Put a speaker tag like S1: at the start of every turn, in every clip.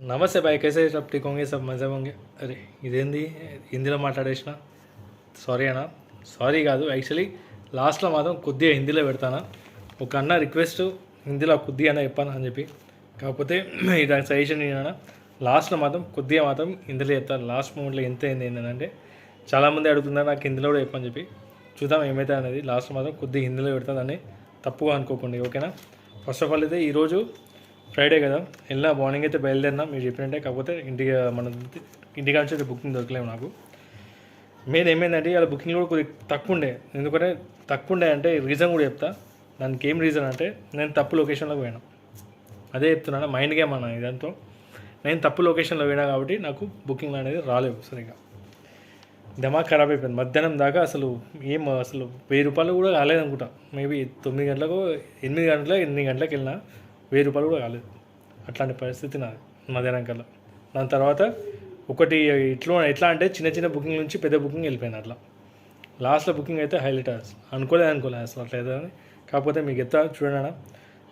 S1: నమస్తే బాయ్ కేసే sub teak హోంగే sub మజా హోంగే అరే ఇదేంది హిందీలో మాట్లాడేసిన సారీ అన్న సారీ కాదు యాక్చువల్లీ లాస్ట్లో మాత్రం కొద్దిగా హిందీలో పెడతానా ఒక అన్న రిక్వెస్ట్ హిందీలో కొద్దిగా అన్న చెప్పాను అని చెప్పి కాకపోతే దానికి సజెషన్ ఏంటన్నా లాస్ట్లో మాత్రం కొద్దిగా మాత్రం హిందీలో చెప్తాను లాస్ట్ మూమెంట్లో ఎంత అయింది ఏంటంటే చాలామంది అడుగుతున్నారు నాకు హిందీలో కూడా చెప్పని చెప్పి చూద్దాం ఏమైతే అనేది లాస్ట్ మాత్రం కొద్దిగా హిందీలో పెడతాను తప్పుగా అనుకోకండి ఓకేనా ఫస్ట్ ఆఫ్ ఆల్ అయితే ఈరోజు ఫ్రైడే కదా. వెళ్ళిన మార్నింగ్ అయితే బయలుదేరినా మీరు చెప్పినట్టే. కాకపోతే ఇంటికి మన ఇంటికాడ నుంచి బుకింగ్ దొరకలేము నాకు. మెయిన్ ఏమైందంటే ఇలా బుకింగ్ కూడా కొద్దిగా తక్కువ ఉండే ఎందుకంటే తక్కువ ఉండే అంటే రీజన్ కూడా చెప్తా. దానికి ఏం రీజన్ అంటే నేను తప్పు లొకేషన్లోకి పోయాను. అదే చెప్తున్నాను మైండ్ గేమ్ అన్న ఇదంతా. నేను తప్పు లొకేషన్లో పోయినా కాబట్టి నాకు బుకింగ్ అనేది రాలేవు సరిగా. దిమాగ్ ఖరాబ్ అయిపోయింది. మధ్యాహ్నం దాకా అసలు ఏం అసలు వెయ్యి రూపాయలు కూడా కాలేదు అనుకుంటా మేబీ తొమ్మిది గంటలకు ఎనిమిది గంటలకు ఎనిమిది గంటలకు వెళ్ళినా. వెయ్యి రూపాయలు కూడా కాలేదు. అట్లాంటి పరిస్థితి నాది మధ్యాహ్నం కల్లా. దాని తర్వాత ఒకటి ఇట్లా ఎట్లా అంటే చిన్న చిన్న బుకింగ్ నుంచి పెద్ద బుకింగ్ వెళ్ళిపోయింది అట్లా. లాస్ట్లో బుకింగ్ అయితే హైలైట్ అసలు. అనుకోలేదు అనుకోలేదు అసలు అట్లా అని. కాకపోతే మీకు ఎత్త చూడండి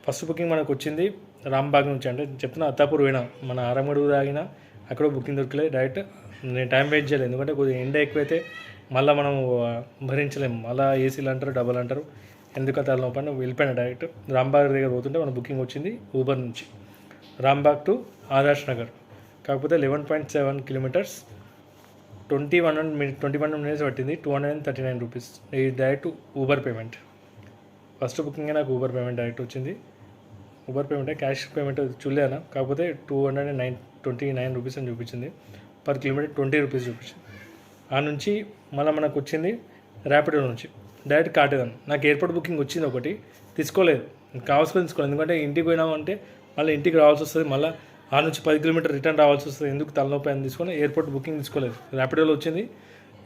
S1: ఫస్ట్ బుకింగ్ మనకు వచ్చింది రాంబాగ్ నుంచి. అంటే చెప్తున్నా అత్తాపూర్ పోయినా. మన ఆరంగడుగు తాగినా అక్కడ బుకింగ్ దొరకలేదు డైరెక్ట్. నేను టైం వెయిట్ చేయలేదు. ఎందుకంటే కొద్దిగా ఎండ ఎక్కువైతే మళ్ళీ మనం భరించలేము. మళ్ళీ ఏసీలు అంటారు డబల్ అంటారు. ఎందుకు తల లోపల వెళ్ళిపోయినా డైరెక్ట్ రాంబాగ్ దగ్గర పోతుంటే మన బుకింగ్ వచ్చింది ఊబర్ నుంచి. రాంబాగ్ టు ఆదర్శ్ నగర్ కాకపోతే eleven point seven kilometres twenty one minute twenty one minutes పట్టింది two hundred and thirty nine rupees ఇది direct Uber payment first booking నాకు ఊబర్ పేమెంట్ డైరెక్ట్ వచ్చింది. ఊబర్ పేమెంట్ క్యాష్ పేమెంట్ చూడలేనా? కాకపోతే two hundred and nine twenty nine rupees అని చూపించింది. Per kilometre twenty rupees చూపించింది. ఆ నుంచి మళ్ళీ మనకు వచ్చింది ర్యాపిడో నుంచి. డైరెక్ట్ కాటేదాన్ని. నాకు ఎయిర్పోర్ట్ బుకింగ్ వచ్చింది ఒకటి. తీసుకోలేదు. కావాల్సుకొని తీసుకోలేదు. ఎందుకంటే ఇంటికి పోయినామంటే మళ్ళీ ఇంటికి రావాల్సి వస్తుంది మళ్ళీ ఆ నుంచి పది కిలోమీటర్ రిటర్న్ రావాల్సి వస్తుంది. ఎందుకు తలనొప్పి అని తీసుకొని ఎయిర్పోర్ట్ బుకింగ్ తీసుకోలేదు. ర్యాపిడోలో వచ్చింది.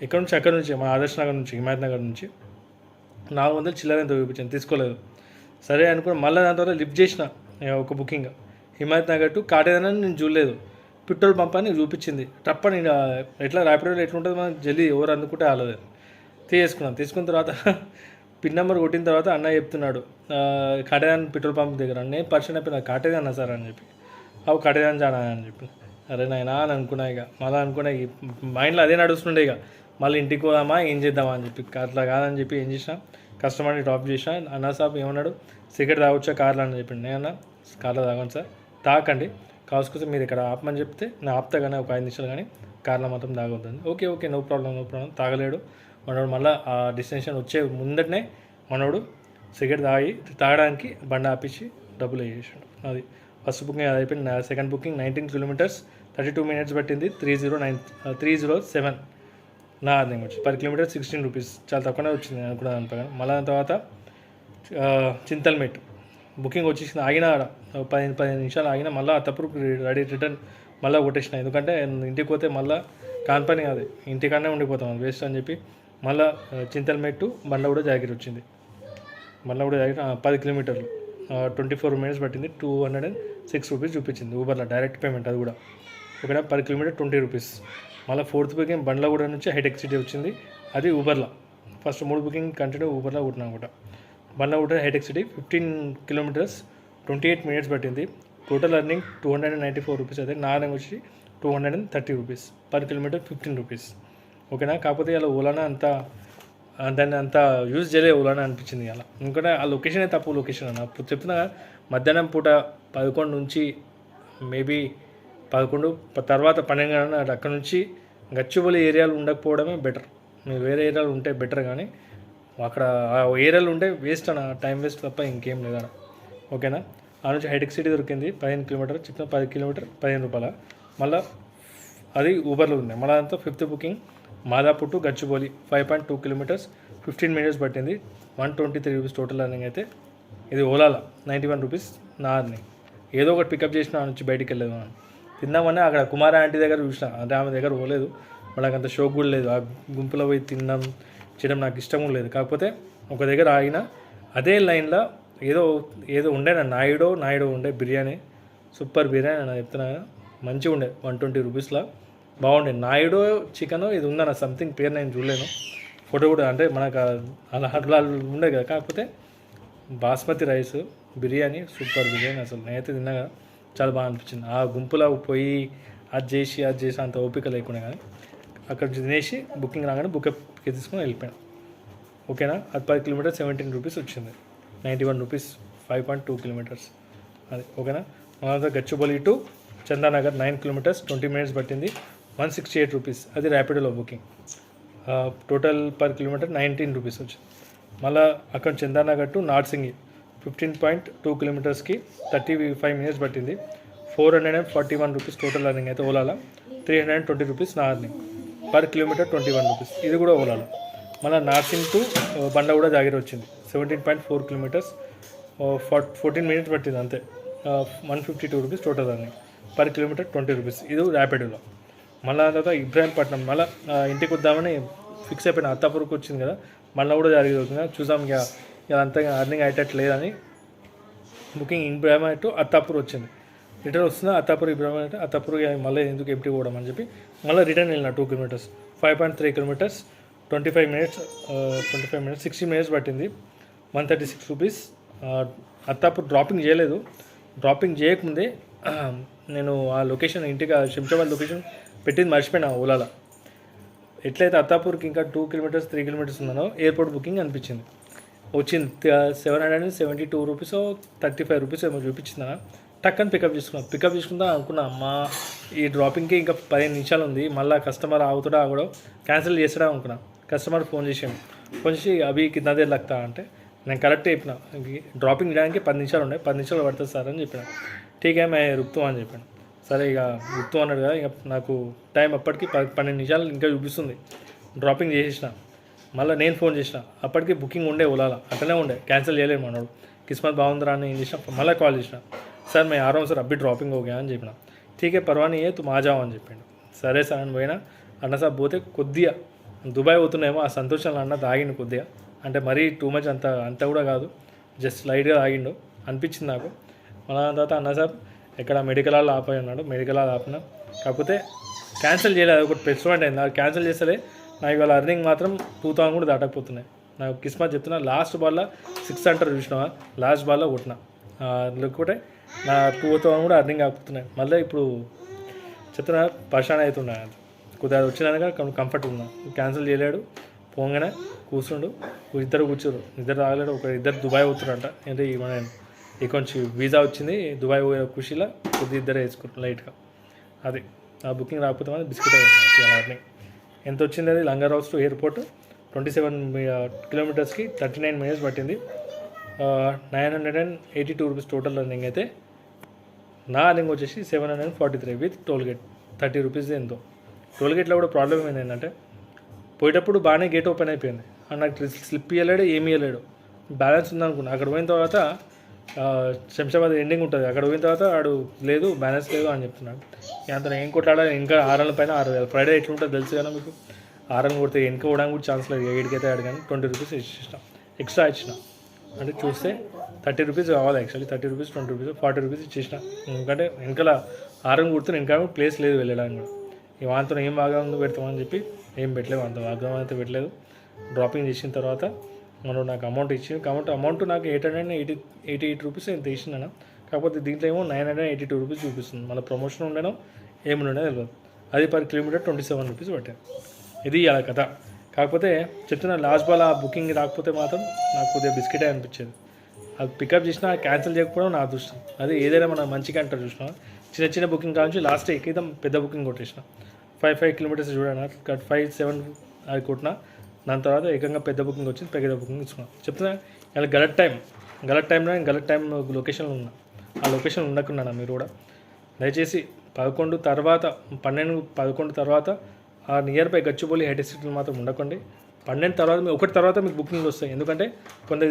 S1: ఎక్కడి నుంచి? అక్కడ నుంచి మా ఆదర్శ్ నగర్ నుంచి హిమాయత్ నగర్ నుంచి. నాలుగు వందలు చిల్లర ఎంత చూపించాను. తీసుకోలేదు. సరే అనుకుని మళ్ళీ దాని తర్వాత లిఫ్ట్ చేసిన ఒక బుకింగ్. హిమాయత్ నగర్ టు కాటేదని నేను చూడలేదు. పెట్రోల్ పంప్ అని చూపించింది. తప్ప నేను ఎట్లా ర్యాపిడోలో ఎట్లుంటుంది మనం జల్దీ ఎవరు అందుకుంటే ఆలదు తీసుకున్నాం. తీసుకున్న తర్వాత పిన్ నెంబర్ కొట్టిన తర్వాత అన్న చెప్తున్నాడు కాటేదాన్ పెట్రోల్ పంప్ దగ్గర నేను పరిచయం అయిపోయినా కాటేదాన్న సార్ అని చెప్పి. అవు కాటేదాన్ జానా అని చెప్పి. అరే నాయనా అని అనుకున్నా ఇక. మళ్ళీ అనుకున్నా మైండ్లో అదే నడుస్తుండే ఇక. మళ్ళీ ఇంటికి పోదామా ఏం చేద్దామా అని చెప్పి. అట్లా కాదని చెప్పి ఏం చేసినా కస్టమర్ని డ్రాప్ చేసిన అన్న సాబ్ ఏమన్నాడు సిగరెట్ తాగొచ్చా కార్లో అని చెప్పిండు. నేను అన్న. కార్లో తాగను సార్. తాకండి. కావాల్సుకొస్తే మీరు ఇక్కడ ఆపమని చెప్తే నేను ఆపుతా కానీ ఒక ఐదు నిమిషాలు కానీ కార్లో మాత్రం తాగవుతుంది okay okay no problem no problem తాగలేడు. మనోడు మళ్ళీ ఆ డిస్టెన్షన్ వచ్చే ముందటనే మనోడు సిగరెట్ తాగి తాగడానికి బండి ఆపించి డబ్బులు వేసేసాడు. అది ఫస్ట్ బుకింగ్ అది అయిపోయింది. Second booking nineteen kilometres thirty two minutes పట్టింది. Three zero nine three zero seven నా అర్థం వచ్చి పర్ కిలోమీటర్ సిక్స్టీన్ రూపీస్ చాలా తక్కువనే వచ్చింది నేను అనుకున్నాను మళ్ళీ దాని తర్వాత చింతల్మేట్ చింతల్మెట్. బుకింగ్ వచ్చేసింది. ఆగిన ఆడ. పదిహేను పదిహేను నిమిషాలు ఆగిన మళ్ళీ తప్పుడు రెడీ రిటర్న్ మళ్ళీ కొట్టేసిన. ఎందుకంటే ఇంటికి పోతే మళ్ళీ కాని అది కాదు. ఇంటికాడనే ఉండిపోతాం. వేస్ట్ అని చెప్పి మళ్ళీ చింతల్మెట్టు బండ్లగూడ జాకెట్ వచ్చింది. బండ్లగూడ జాకెట్ పది కిలోమీటర్లు ట్వంటీ ఫోర్ మినిట్స్ పట్టింది. Two hundred and six rupees చూపించింది ఊబర్లో డైరెక్ట్ పేమెంట్ అది కూడా. ఇక్కడ పర్ కిలోమీటర్ ట్వంటీ రూపీస్. మళ్ళీ ఫోర్త్ బుకింగ్ బండ్లగూడ నుంచి హైటెక్ సిటీ వచ్చింది. అది ఊబర్లో ఫస్ట్ మూడు బుకింగ్ కంటిన్యూ ఊబర్లో కొట్టినా కూడా Bandlaguda hitech City fifteen kilometres twenty eight minutes పట్టింది. Total earning two hundred and ninety four rupees అయితే నా అర్నింగ్ వచ్చి two hundred and thirty rupees per kilometre fifteen rupees ఓకేనా? కాకపోతే ఇలా ఓలానా అంత దాన్ని అంత యూజ్ చేయలే ఓలానా అనిపించింది అలా ఎందుకంటే ఆ లొకేషనే తప్పు లొకేషన్ అన్న? ఇప్పుడు చెప్తున్నా మధ్యాహ్నం పూట పదకొండు నుంచి మేబీ పదకొండు తర్వాత పన్నెండు గంటల అక్కడ నుంచి గచ్చిబౌలి ఏరియాలు ఉండకపోవడమే బెటర్. మీరు వేరే ఏరియాలు ఉంటే బెటర్ కానీ అక్కడ ఆ ఏరియాలు ఉంటే వేస్ట్ అన్న టైం వేస్ట్ తప్ప ఇంకేం లేదన్న ఓకేనా? ఆ నుంచి హైటెక్ సిటీ దొరికింది పదిహేను కిలోమీటర్ చెప్తున్నా పది కిలోమీటర్ పదిహేను రూపాయల. మళ్ళీ అది ఊబర్లో ఉంది మళ్ళీ అంతా fifth booking. Madhapur to Gachibowli five point two kilometres fifteen minutes పట్టింది. One twenty three rupees total earning అయితే. ఇది ఓలాలో నైంటీ వన్ రూపీస్ నా అర్నింగ్ ఏదో ఒకటి పికప్ చేసిన నుంచి బయటికి వెళ్ళలేదు మనం. తిందామని అక్కడ కుమార ఆంటీ దగ్గర చూసిన. అంటే ఆమె దగ్గర పోలేదు. మనకు అంత షోక్ కూడా లేదు. ఆ గుంపులో పోయి తినడం చేయడం నాకు ఇష్టం కూడా లేదు. కాకపోతే ఒక దగ్గర ఆగిన అదే లైన్లో ఏదో ఏదో ఉండే నా నాయుడో నాయుడో ఉండే బిర్యానీ. సూపర్ బిర్యానీ అని చెప్తున్నా మంచిగా ఉండే. వన్ ట్వంటీ రూపీస్లో బాగుండే. నాయుడు చికెన్ ఇది ఉందన్న సంథింగ్ పేరు నేను చూడలేను. ఫోటో కూడా అంటే మనకు అలా అట్లా ఉండే కదా. కాకపోతే బాస్మతి రైస్ బిర్యానీ సూపర్ బిర్యానీ అసలు నేనైతే తిన్నాక చాలా బాగా అనిపించింది. ఆ గుంపులో పోయి అది చేసి అది చేసి అంత ఓపిక లేకుండా కానీ అక్కడ తినేసి బుకింగ్ రాగానే బుక్ తీసుకొని వెళ్ళిపోయాను. ఓకేనా? అది పది కిలోమీటర్స్ సెవెంటీన్ రూపీస్ వచ్చింది. Ninety one rupees five point two kilometres అది. ఓకేనా? మన Gachibowli to Chandanagar nine kilometres twenty minutes పట్టింది. వన్ సిక్స్టీ ఎయిట్ రూపీస్ అది ర్యాపిడోలో booking total per kilometre nineteen rupees వచ్చింది. మళ్ళీ అక్కడ Chandanagar to Narsingi fifteen point two కిలోమీటర్స్కి thirty five minutes పట్టింది. Four hundred and forty one rupees total earning అయితే ఓలాలో three hundred and twenty rupees నా earning per kilometre twenty one rupees ఇది కూడా ఓలాలో. మళ్ళీ Narsingi to బండ కూడా జాగిరి వచ్చింది. Seventeen point four kilometres fourteen minutes పట్టింది అంతే. One fifty two rupees total earning per kilometre twenty rupees ఇది ర్యాపిడోలో మళ్ళీ తర్వాత ఇబ్రాహీంపట్నం మళ్ళీ ఇంటికి వద్దామని ఫిక్స్ అయిపోయిన అత్తాపూర్కి వచ్చింది కదా మళ్ళీ కూడా జరిగింది చూసాం ఇక ఇక అంతగా అర్నింగ్ అయ్యేటట్టు లేదని బుకింగ్ ఇబ్రాహిం టు అత్తాపూర్ వచ్చింది. రిటర్న్ వస్తున్నా అత్తాపూర్ ఇబ్రాహిం అంటే అత్తాపూర్ మళ్ళీ ఎందుకు ఎంటీ కూడా అని చెప్పి మళ్ళీ రిటర్న్ వెళ్ళిన two kilometres five point three kilometres twenty five minutes twenty five minutes sixty minutes పట్టింది. One thirty six rupees Attapur dropping చేయలేదు. డ్రాపింగ్ చేయకముందే నేను ఆ లొకేషన్ ఇంటికి శంషాబాద్ లొకేషన్ పెట్టింది మర్చిపోయినా ఓలాలో ఎట్లయితే అత్తాపూర్కి ఇంకా టూ కిలోమీటర్స్ త్రీ కిలోమీటర్స్ ఉన్నానో ఎయిర్పోర్ట్ బుకింగ్ అనిపించింది. వచ్చింది. Seven hundred and seventy two rupees thirty five rupees ఏమో చూపించిందా? టక్కని పికప్ చేసుకున్నాం. పికప్ చేసుకుందా అనుకున్నా. మా ఈ డ్రాపింగ్కి ఇంకా పదిహేను నిమిషాలు ఉంది. మళ్ళీ కస్టమర్ ఆగుతాడా ఆగడో. క్యాన్సిల్ చేస్తాడా అనుకున్నా. కస్టమర్ ఫోన్ చేసాను ఫోన్ చేసి అవి కింద దేర్ లగ్తా అంటే నేను కరెక్ట్ చెప్పిన. డ్రాపింగ్ చేయడానికి పది నిమిషాలు ఉన్నాయి. పది నిమిషాలు పడుతుంది సార్ అని చెప్పిన. ఠీకే మే రుక్తూ అని చెప్పాను. సరే ఇక గుర్తు అన్నాడు కదా ఇక నాకు టైం అప్పటికి పన్నెండు నిమిషాలు ఇంకా చూపిస్తుంది. డ్రాపింగ్ చేసేసిన. మళ్ళీ నేను ఫోన్ చేసిన. అప్పటికి బుకింగ్ ఉండే ఓలాల. అట్లనే ఉండే. క్యాన్సిల్ చేయలేము మనోడు. కిస్మత్ బాగుందిరా అని ఏం చేసిన? మళ్ళీ కాల్ చేసిన. సార్ మేము ఆరాం సార్ అబ్బి డ్రాపింగ్ ఓకే అని చెప్పిన. ఠీకే పర్వానీ ఏ తు మాజావు అని చెప్పిండు. సరే సార్ అని పోయినా. అన్న సార్ పోతే కొద్దిగా దుబాయ్ పోతున్నాయేమో ఆ సంతోషంలో అన్న తాగిండు కొద్దిగా. అంటే మరీ టూ మచ్ అంత అంత కూడా కాదు. జస్ట్ లైట్గా తాగిండు. అనిపించింది నాకు. మళ్ళీ దాని తర్వాత అన్న సార్ ఇక్కడ మెడికల్ హాల్ ఆపాయి ఉన్నాడు. మెడికల్ హాల్ ఆపిన. కాకపోతే క్యాన్సిల్ చేయలేదు. ఒకటి పెట్టుకోండి అయింది. అది క్యాన్సిల్ చేస్తే నాకు ఇవాళ అర్నింగ్ మాత్రం టూ థౌసండ్ కూడా దాటకపోతున్నాయి. నాకు కిస్మత్ చెప్తున్నా లాస్ట్ బాల్లో సిక్స్ అంటారు చూసినావా? లాస్ట్ బాల్లో కొట్టిన. లేకపోతే నా టూ థౌసండ్ కూడా అర్నింగ్ ఆపుతున్నాయి. మళ్ళీ ఇప్పుడు చెప్తున్నా పర్షాన్ అవుతున్నాయి కొద్దిగా వచ్చినాక కంఫర్ట్ ఉన్నా. క్యాన్సిల్ చేయలేడు. పోగానే కూర్చుండు. ఇద్దరు కూర్చోరు ఇద్దరు రాగలేడు. ఒక ఇద్దరు దుబాయ్ పోతున్నారంట అంటే ఈ మన ఈ కొంచెం వీసా వచ్చింది దుబాయ్ పోయే ఖుషిలో కొద్ది ఇద్దరే వేసుకుంటాం లైట్గా అది ఆ బుకింగ్ రాకపోతే మనం బిస్కెట్ అయ్యింది అర్నింగ్ ఎంత వచ్చింది అది? లంగారావు టు ఎయిర్పోర్ట్ ట్వంటీ సెవెన్ కిలోమీటర్స్కి థర్టీ నైన్ మినిట్స్ పట్టింది. Nine hundred and eighty two rupees total running అయితే నా రన్నింగ్ వచ్చేసి seven hundred forty three with toll gate thirty rupees ఎంతో టోల్ గేట్లో కూడా ప్రాబ్లం ఏంటంటే పోయేటప్పుడు బాగానే గేట్ ఓపెన్ అయిపోయింది. అండ్ నాకు స్లిప్ ఇవ్వలేడు ఏమి ఇవ్వలేడు బ్యాలెన్స్ ఉందనుకున్నా. అక్కడ పోయిన తర్వాత శంషాబాద్ ఎండింగ్ ఉంటుంది. అక్కడ పోయిన తర్వాత ఆడు లేదు బ్యాలెన్స్ లేదు అని చెప్తున్నాడు. అంతను ఏం కొట్లాడాలి ఇంకా ఆరు పైన ఆరు వేలు. ఫ్రైడే ఎట్లుంటుందో తెలుసు కదా మీకు? ఆరు కొడితే వెనక పోవడానికి కూడా ఛాన్స్ లేదు. ఎయిట్కి అయితే కానీ ట్వంటీ రూపీస్ ఇచ్చిన ఎక్స్ట్రా ఇచ్చిన. అంటే చూస్తే థర్టీ రూపీస్ కావాలి actually thirty rupees twenty rupees forty rupees ఇచ్చేసిన. ఎందుకంటే వెనకాల ఆరం కుడితే వెనకాల ప్లేస్ లేదు వెళ్ళడానికి కూడా. ఈ వాంతో ఏం బాగా ఉందో పెడతామని చెప్పి ఏం పెట్టలేదు. అంత వాగ్దానం అయితే పెట్టలేదు. డ్రాపింగ్ చేసిన తర్వాత మనం నాకు అమౌంట్ ఇచ్చింది కాబట్టి అమౌంట్ నాకు eight hundred eighty eighty eight rupees నేను తీసినాను? కాకపోతే దీంట్లో ఏమో nine hundred eighty two rupees చూపిస్తుంది. మన ప్రమోషన్ ఉండడం ఏమి ఉండడం తెలియదు అది per kilometre twenty seven rupees పట్టాను ఇది అలా కథ. కాకపోతే చెప్తున్న లాస్ట్ బాల్ ఆ బుకింగ్ రాకపోతే మాత్రం నాకు కొద్దిగా బిస్కెటే అనిపించేది. అది పికప్ చేసినా క్యాన్సిల్ చేయకపోవడం నా అదృష్టం. అది ఏదైనా మన మంచిగా అంటారు చూసిన చిన్న చిన్న బుకింగ్ కావచ్చు లాస్ట్ ఎక్కిద్దాం పెద్ద బుకింగ్ కొట్టేసిన. ఫైవ్ ఫైవ్ కిలోమీటర్స్ చూడండి ఫైవ్ సెవెన్ అది కొట్టిన దాని తర్వాత ఏకంగా పెద్ద బుకింగ్ వచ్చింది పెద్ద బుకింగ్ తీసుకున్నాను చెప్తున్నా ఇలా గలట్ టైం. గలట్ టైంలో నేను గలట్ టైం లొకేషన్లో ఉన్నా. ఆ లొకేషన్ ఉండకున్నాను మీరు కూడా. దయచేసి పదకొండు తర్వాత పన్నెండు పదకొండు తర్వాత ఆ నియర్ బై గచ్చిబౌలి హెడ్ డిస్ట్రిక్ట్లో మాత్రం ఉండకండి. పన్నెండు తర్వాత మీ ఒకటి తర్వాత మీకు బుకింగ్ వస్తాయి. ఎందుకంటే కొంత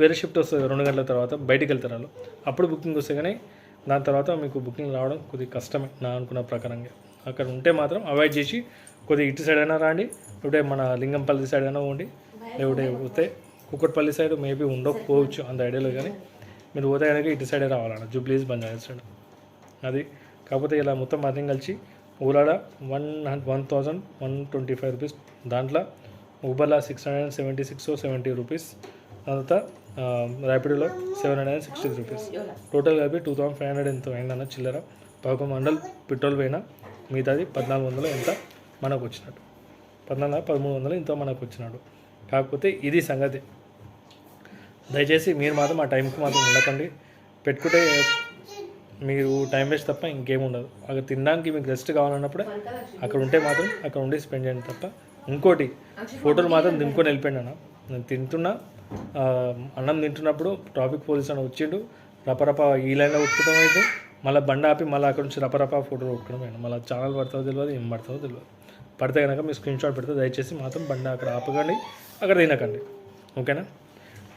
S1: వేరే షిఫ్ట్ వస్తుంది రెండు గంటల తర్వాత బయటికి వెళ్తారు వాళ్ళు. అప్పుడు బుకింగ్ వస్తాయి కానీ దాని తర్వాత మీకు బుకింగ్ రావడం కొద్దిగా కష్టమే నా అనుకున్న ప్రకారంగా. అక్కడ ఉంటే మాత్రం అవాయిడ్ చేసి కొద్దిగా ఇటు సైడ్ అయినా రాండి లేకపోతే మన లింగంపల్లి సైడ్ అయినా పోండి లేకపోతే పోతే కుక్కట్పల్లి సైడ్ మేబీ ఉండకపోవచ్చు అంత ఐడియాలో కానీ మీరు పోతే కనుక ఇటు సైడే రావాలన్న జూబ్లీస్ బంజారా సైడ్ అది కాకపోతే ఇలా మొత్తం అర్థం కలిసి ఊరాడ one one thousand one twenty five rupees దాంట్లో ఊబర్లో six hundred seventy six seventy rupees తర్వాత ర్యాపిడోలో seven hundred and sixty rupees total కలిపి టూ థౌసండ్ ఫైవ్ హండ్రెడ్ ఎంతో అయిందన్న చిల్లర. పదకొండు మండల్ పెట్రోల్ పోయినా మిగతాది పద్నాలుగు వందలు ఎంత మనకు వచ్చినట్టు పద్నాలుగు పదమూడు వందలు ఎంతో మనకు వచ్చినాడు కాకపోతే ఇది సంగతి. దయచేసి మీరు మాత్రం ఆ టైంకి మాత్రం ఉండకండి. పెట్టుకుంటే మీరు టైం వేస్ట్ తప్ప ఇంకేం ఉండదు అక్కడ తినడానికి మీకు రెస్ట్ కావాలన్నప్పుడే అక్కడ ఉంటే మాత్రం అక్కడ ఉండి స్పెండ్ చేయండి తప్ప. ఇంకోటి ఫోటోలు మాత్రం దింపుకొని వెళ్ళిపోయాను అన్న నేను తింటున్నా అన్నం తింటున్నప్పుడు ట్రాఫిక్ పోలీస్ అని వచ్చిండు. రపరప ఈ లైన్లో ఉట్టుకోవడం అయితే మళ్ళీ బండ ఆపి మళ్ళీ అక్కడ నుంచి రపరప ఫోటోలు కొట్టుకోవడం పోయాను మళ్ళీ ఛానల్ పడుతుందో తెలియదు ఏం పడుతుందో తెలియదు పడితే కనుక మీరు స్క్రీన్ షాట్ పెడితే దయచేసి మాత్రం బండి అక్కడ ఆపకండి అక్కడ తినకండి ఓకేనా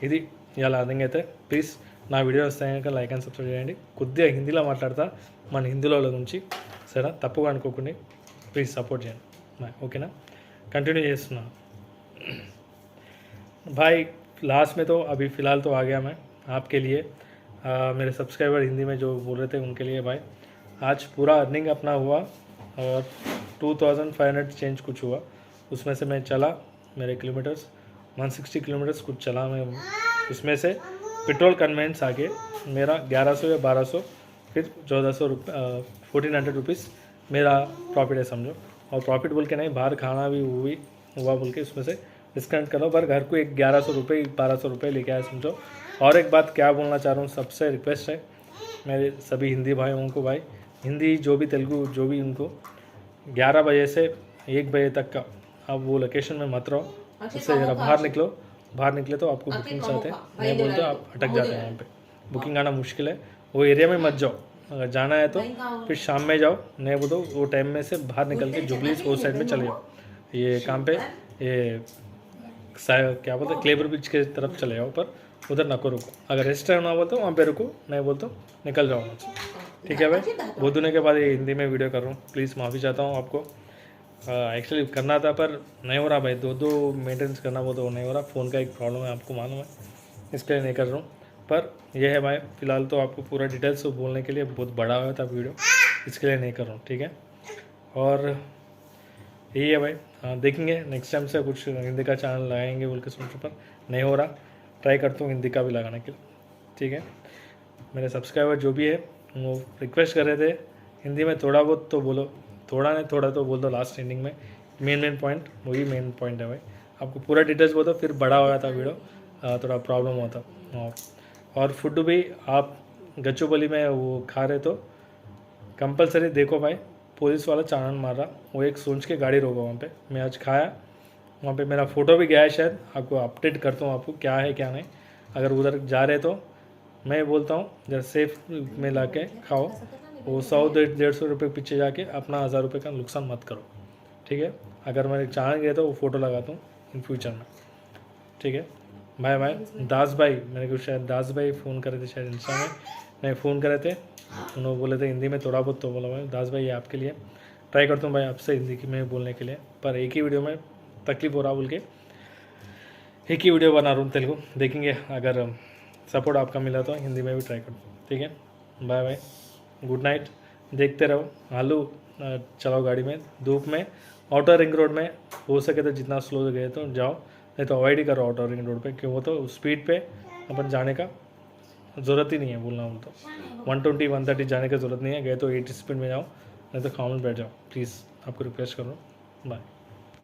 S1: ఇది ఇలా అర్థం అయితే ప్లీజ్ నా వీడియో వస్తాయి కనుక లైక్ అండ్ సబ్స్క్రైబ్ చేయండి కొద్దిగా హిందీలో మాట్లాడతా మన హిందీలో గురించి సరే తప్పుగా అనుకోకండి ప్లీజ్ సపోర్ట్ చేయండి బాయ్ ఓకేనా कंटिन्यू చేస్తున్నా भाई लास्ट में तो अभी फ़िलहाल तो आ गया मैं आपके लिए आ, मेरे सब्सक्राइबर हिंदी में जो बोल रहे थे उनके लिए भाई। आज पूरा अर्निंग अपना हुआ और two thousand five hundred change कुछ हुआ। उसमें से मैं चला मेरे किलोमीटर्स वन सिक्सटी किलोमीटर्स कुछ चला मैं। उसमें से पेट्रोल कन्वेंस आके मेरा ग्यारह सौ या बारह सौ फिर चौदह सौ फोर्टीन हंड्रेड रुपीज़ मेरा प्रॉफिट है समझो। और प्रॉफिट बोल के नहीं बाहर खाना भी भी हुआ बोल के उसमें से डिस्काउंट करो पर घर को एक ग्यारह सौ रुपये बारह सौ रुपये लेके आया समझो। और एक बात क्या बोलना चाह रहा हूँ सबसे रिक्वेस्ट है मेरे सभी हिंदी भाइयों को भाई। हिंदी जो भी तेलुगु जो भी उनको ग्यारह बजे से एक बजे तक का। अब वो लोकेशन में मत रहो। उससे ज़रा बाहर निकलो। बाहर निकले तो आपको बुकिंग चाहते हैं। नहीं बोलते आप अटक जाते हैं यहाँ पे। बुकिंग आना मुश्किल है। वो एरिया में मत जाओ। अगर जाना है तो फिर शाम में जाओ। नहीं बोलो वो टाइम में से बाहर निकल के जुबली वो साइड में चले जाओ। ये काम पे ये क्या बोलते क्लेबर ब्रिज के तरफ़ चले जाओ पर उधर नको रुको अगर रेस्ट टाइम ना हो तो वहाँ पे रुको नहीं बोल तो निकल जाओ वहाँ से। ठीक है भाई? बहुत दिनों के बाद ये हिंदी में वीडियो कर रहा हूँ। प्लीज़ माफ़ी चाहता हूँ आपको। एक्चुअली करना था पर नहीं हो रहा भाई। दो दो मेंटेनेंस करना वो तो नहीं हो रहा। फ़ोन का एक प्रॉब्लम है आपको मालूम है। इसके लिए नहीं कर रहा हूँ। पर यह है भाई फ़िलहाल तो आपको पूरा डिटेल्स बोलने के लिए बहुत बड़ा हुआ था वीडियो इसके लिए नहीं कर रहा हूँ ठीक है? और यही है भाई। हाँ देखेंगे नेक्स्ट टाइम से कुछ हिंदी का चैनल लगाएँगे बोल के सोच पर नहीं हो रहा। ट्राई करता हूँ हिंदी का भी लगाने के लिए। ठीक है? मेरे सब्सक्राइबर जो भी है, वो रिक्वेस्ट कर रहे थे, हिंदी में थोड़ा बहुत तो बोलो, थोड़ा नहीं, थोड़ा तो बोल दो लास्ट एंडिंग में। मेन मेन पॉइंट वही मेन पॉइंट है भाई। आपको पूरा डिटेल्स बोल दो, फिर बड़ा हो जाता वीडियो थोड़ा प्रॉब्लम होता और और फ़ूड भी आप गच्चूबली में वो खा रहे तो कंपलसरी देखो भाई पुलिस वाला चालान मार रहा, वो एक सोच के गाड़ी रोका वहाँ पे। मैं आज खाया वहाँ पे मेरा फ़ोटो भी गया है शायद। आपको अपडेट करता हूँ आपको क्या है, क्या नहीं। अगर उधर जा रहे तो मैं बोलता हूँ, जरा सेफ़ में ला के खाओ। वो सौ डेढ़ सौ रुपये पीछे जाके अपना हज़ार रुपये का नुकसान मत करो। ठीक है? अगर मेरे चैनल गए तो वो फ़ोटो लगाता हूँ इन फ्यूचर में। ठीक है? भाई भाई, दास भाई मेरे को शायद दास भाई फ़ोन करे थे शायद इंस्टा में। नहीं फ़ोन करे थे। उन्होंने बोले थे हिंदी में थोड़ा बहुत तो बोला भाई दास भाई, ये आपके लिए। ट्राई करता हूँ भाई आपसे हिंदी में बोलने के लिए। पर एक ही वीडियो में तकलीफ़ हो रहा बोल के। एक ही वीडियो बना रहा हूँ तेलुगु। देखेंगे अगर सपोर्ट आपका मिला तो हिंदी में भी ट्राई करूँ ठीक है? बाय बाय गुड नाइट देखते रहो। आलू चलाओ गाड़ी में, धूप में आउटर रिंग रोड में। हो सके तो जितना स्लो गए तो जाओ। नहीं तो अवॉइड ही करो आउटर रिंग रोड पे, क्यों? वो तो स्पीड पे अपन जाने का ज़रूरत ही नहीं है बोलना बोल तो। वन ट्वेंटी वन थर्टी जाने की ज़रूरत नहीं है। गए तो एटी स्पीड में जाओ, नहीं तो खामन बैठ जाओ। प्लीज़ आपको रिक्वेस्ट कर बाय